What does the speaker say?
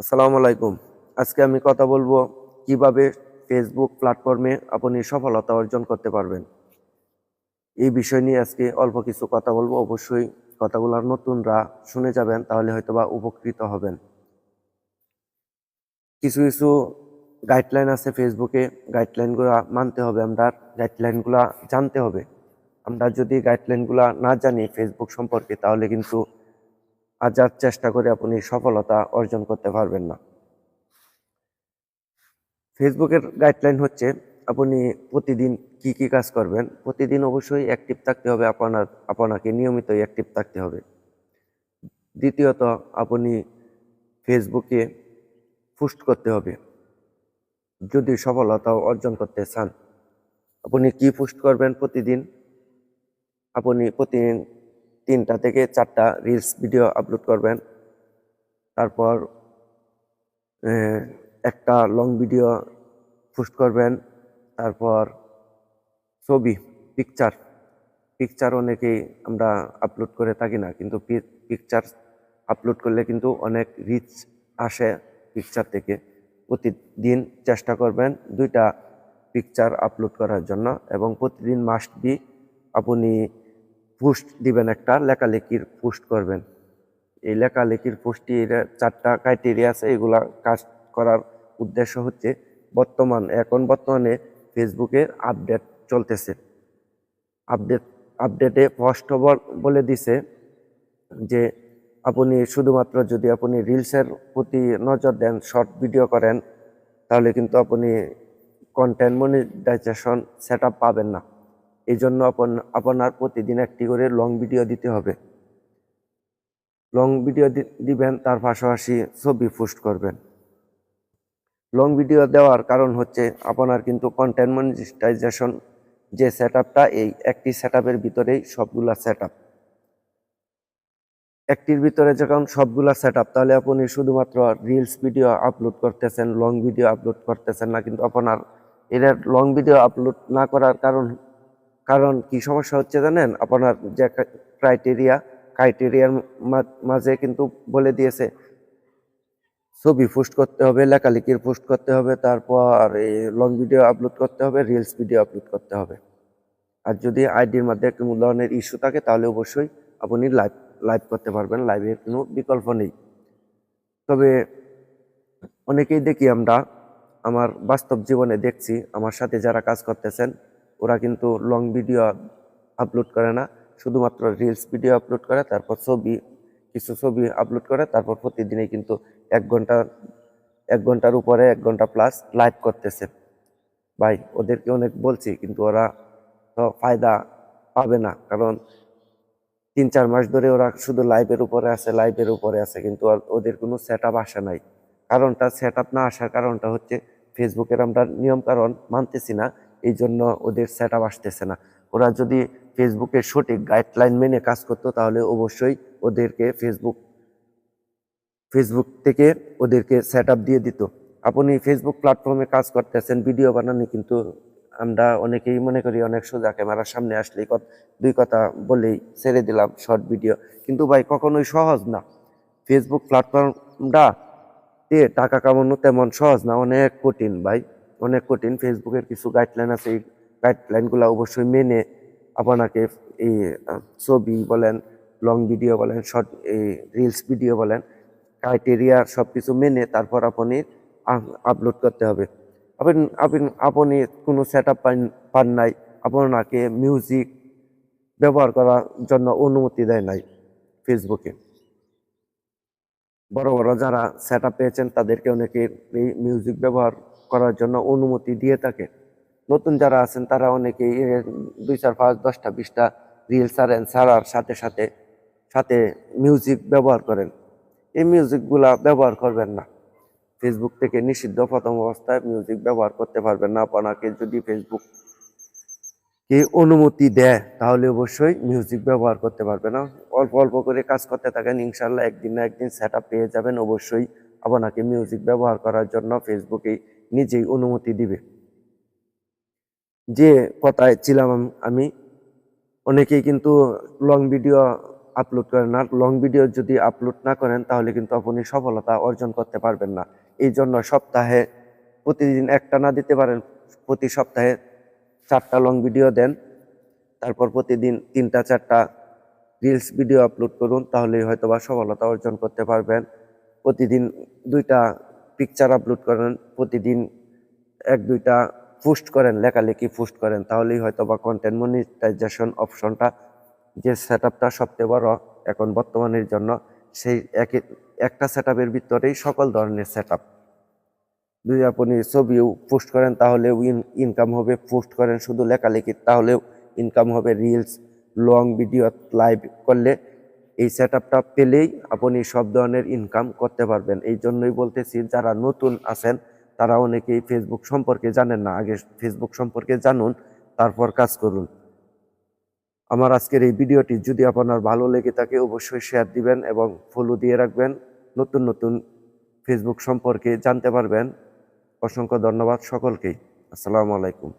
আসসালামু আলাইকুম। আজকে আমি কথা বলব কীভাবে ফেসবুক প্ল্যাটফর্মে আপনি সফলতা অর্জন করতে পারবেন। এই বিষয় নিয়ে আজকে অল্প কিছু কথা বলব। অবশ্যই কথাগুলো নতুনরা শুনে যাবেন, তাহলে হয়তোবা উপকৃত হবেন। কিছু কিছু গাইডলাইন আছে ফেসবুকে গাইডলাইনগুলো মানতে হবে আমরা গাইডলাইনগুলো জানতে হবে। আমরা যদি গাইডলাইনগুলো না জানি ফেসবুক সম্পর্কে, তাহলে কিন্তু হাজার চেষ্টা করে আপনি সফলতা অর্জন করতে পারবেন না। ফেসবুকের গাইডলাইন হচ্ছে, আপনি প্রতিদিন কি কি কাজ করবেন? প্রতিদিন অবশ্যই অ্যাক্টিভ থাকতে হবে, আপনার, আপনাকে নিয়মিত অ্যাক্টিভ থাকতে হবে। দ্বিতীয়ত, আপনি ফেসবুকে পোস্ট করতে হবে। যদি সফলতা অর্জন করতে চান, আপনি কি পোস্ট করবেন প্রতিদিন? আপনি প্রতিদিন তিনটা থেকে চারটা রিলস ভিডিও আপলোড করবেন। তারপর একটা লং ভিডিও পোস্ট করবেন। তারপর ছবি পিকচার পিকচার অনেকেই আমরা আপলোড করে থাকি না, কিন্তু পিকচার আপলোড করলে কিন্তু অনেক রিচ আসে পিকচার থেকে। প্রতিদিন চেষ্টা করবেন দুইটা পিকচার আপলোড করার জন্য এবং প্রতিদিন মাস্ট বি আপনি পোস্ট দিবেন একটা লেখালেখির পোস্ট করবেন। এই লেখালেখির পোস্টটি চারটা ক্রাইটেরিয়া আছে, এগুলা কাজ করার উদ্দেশ্য হচ্ছে বর্তমান, এখন বর্তমানে ফেসবুকের আপডেট চলতেছে। আপডেট আপডেটে ফার্স্ট বলে দিছে যে আপনি শুধুমাত্র যদি আপনি রিলসের প্রতি নজর দেন শর্ট ভিডিও করেন, তাহলে কিন্তু আপনি কন্টেন্ট মনিটাইজেশন সেট পাবেন না। এই জন্য আপন, আপনার প্রতিদিন একটি করে লং ভিডিও দিতে হবে। লং ভিডিও দিবেন, তার পাশাপাশি ছবি পোস্ট করবেন। লং ভিডিও দেওয়ার কারণ হচ্ছে আপনার কিন্তু কন্টেন্ট মনিটাইজেশন যে সেট এই একটি সেট ভিতরেই সবগুলা সেট একটির ভিতরে যখন সবগুলা সেট তাহলে আপনি শুধুমাত্র রিলস ভিডিও আপলোড করতেছেন লং ভিডিও আপলোড করতেছেন না, কিন্তু আপনার এর লং ভিডিও আপলোড না করার কারণ কারণ কি সমস্যা হচ্ছে জানেন? আপনার যে ক্রাইটেরিয়া ক্রাইটেরিয়ার মাঝে কিন্তু বলে দিয়েছে, ছবি পোস্ট করতে হবে, লেখালেখির পোস্ট করতে হবে, তারপর এই লং ভিডিও আপলোড করতে হবে রিলস ভিডিও আপলোড করতে হবে। আর যদি আইডির মধ্যে কোনো ধরনের ইস্যু থাকে, তাহলে অবশ্যই আপনি লাইভ লাইভ করতে পারবেন লাইভের কোনো বিকল্প নেই। তবে অনেকেই দেখি আমরা, আমার বাস্তব জীবনে দেখছি, আমার সাথে যারা কাজ করতেছেন ওরা কিন্তু লং ভিডিও আপলোড করে না। শুধুমাত্র রিলস ভিডিও আপলোড করে, তারপর ছবি, কিছু ছবি আপলোড করে, তারপর প্রতিদিনে কিন্তু এক ঘণ্টা, এক ঘণ্টার উপরে এক ঘণ্টা প্লাস লাইভ করতেছে। ভাই, ওদেরকে অনেক বলছি, কিন্তু ওরা তো ফায়দা পাবে না, কারণ তিন চার মাস ধরে ওরা শুধু লাইভের উপরে আছে লাইভের উপরে আছে, কিন্তু ওদের কোনো সেট আপ আসা নাই। কারণটা সেট আপ না আসার কারণটা হচ্ছে ফেসবুকের আমরা নিয়ম কারণ মানতেছি না এই জন্য ওদের সেট আপ আসতেছে না। ওরা যদি ফেসবুকের সঠিক গাইডলাইন মেনে কাজ করতো, তাহলে অবশ্যই ওদেরকে ফেসবুক ফেসবুক থেকে ওদেরকে সেট আপ দিয়ে দিত। আপনি ফেসবুক প্ল্যাটফর্মে কাজ করতেছেন ভিডিও বানানি কিন্তু আমরা অনেকেই মনে করি অনেক সোজা ক্যামেরার সামনে আসলেই দুই কথা বলেই ছেড়ে দিলাম শর্ট ভিডিও কিন্তু ভাই, কখনোই সহজ না। ফেসবুক প্ল্যাটফর্মটা তে টাকা কামানো তেমন সহজ না, অনেক কঠিন ভাই। অনেক কঠিন। ফেসবুকের কিছু গাইডলাইন আছে, এই গাইডলাইনগুলো অবশ্যই মেনে আপনাকে এই ছবি বলেন লং ভিডিও বলেন শর্ট এই রিলস ভিডিও বলেন ক্রাইটেরিয়া সব কিছু মেনে তারপর আপনি আপলোড করতে হবে। আপনি আপনি আপনি কোনো সেট আপ পান নাই, আপনাকে মিউজিক ব্যবহার করার জন্য অনুমতি দেয় নাই ফেসবুকে বড় বড় যারা সেট আপ পেয়েছেন, তাদেরকে অনেকে এই মিউজিক ব্যবহার করার জন্য অনুমতি দিয়ে থাকে। নতুন যারা আছেন তারা অনেকেই দুই চার পাঁচ দশটা বিশটা রিল ছাড়েন সারার সাথে সাথে সাথে মিউজিক ব্যবহার করেন। এই মিউজিকগুলা ব্যবহার করবেন না। ফেসবুক থেকে নিষিদ্ধ প্রথম অবস্থায় মিউজিক ব্যবহার করতে পারবেন না। আপনাকে যদি ফেসবুক কে অনুমতি দেয়, তাহলে অবশ্যই মিউজিক ব্যবহার করতে পারবে না। অল্প অল্প করে কাজ করতে থাকেন ইনশাল্লাহ একদিন না একদিন সেট পেয়ে যাবেন। অবশ্যই আপনাকে মিউজিক ব্যবহার করার জন্য ফেসবুকে নিজেই অনুমতি দিবে। যে কথায় ছিলাম আমি অনেকেই কিন্তু লং ভিডিও আপলোড করেন না। লং ভিডিও যদি আপলোড না করেন, তাহলে কিন্তু আপনি সফলতা অর্জন করতে পারবেন না। এই জন্য সপ্তাহে প্রতিদিন একটা না দিতে পারেন। প্রতি সপ্তাহে চারটা লং ভিডিও দেন। তারপর প্রতিদিন তিনটা, চারটা রিলস ভিডিও আপলোড করুন। তাহলেই হয়তো বা সফলতা অর্জন করতে পারবেন। প্রতিদিন দুইটা পিকচার আপলোড করেন, প্রতিদিন এক, দুইটা পোস্ট করেন, লেখালেখি পোস্ট করেন, তাহলেই হয়তো বা কন্টেন্ট মনিটাইজেশন অপশনটা যে সেট আপটা সবচেয়ে বড় এখন বর্তমানের জন্য, সেই একটা সেট আপের ভিতরেই সকল ধরনের সেট আপ যদি আপনি ছবিও পোস্ট করেন, তাহলেও ইনকাম হবে পোস্ট করেন শুধু লেখালেখি, তাহলেও ইনকাম হবে রিলস লং ভিডিও লাইভ করলে এই সেট পেলেই আপনি সব ধরনের ইনকাম করতে পারবেন। এই জন্যই বলতেছি, যারা নতুন আছেন, তারা অনেকেই ফেসবুক সম্পর্কে জানেন না। আগে ফেসবুক সম্পর্কে জানুন, তারপর কাজ করুন। আমার আজকের এই ভিডিওটি যদি আপনার ভালো লেগে থাকে, অবশ্যই শেয়ার দিবেন এবং ফলো দিয়ে রাখবেন। নতুন নতুন ফেসবুক সম্পর্কে জানতে পারবেন। অসংখ্য ধন্যবাদ সকলকেই। আসসালামু আলাইকুম।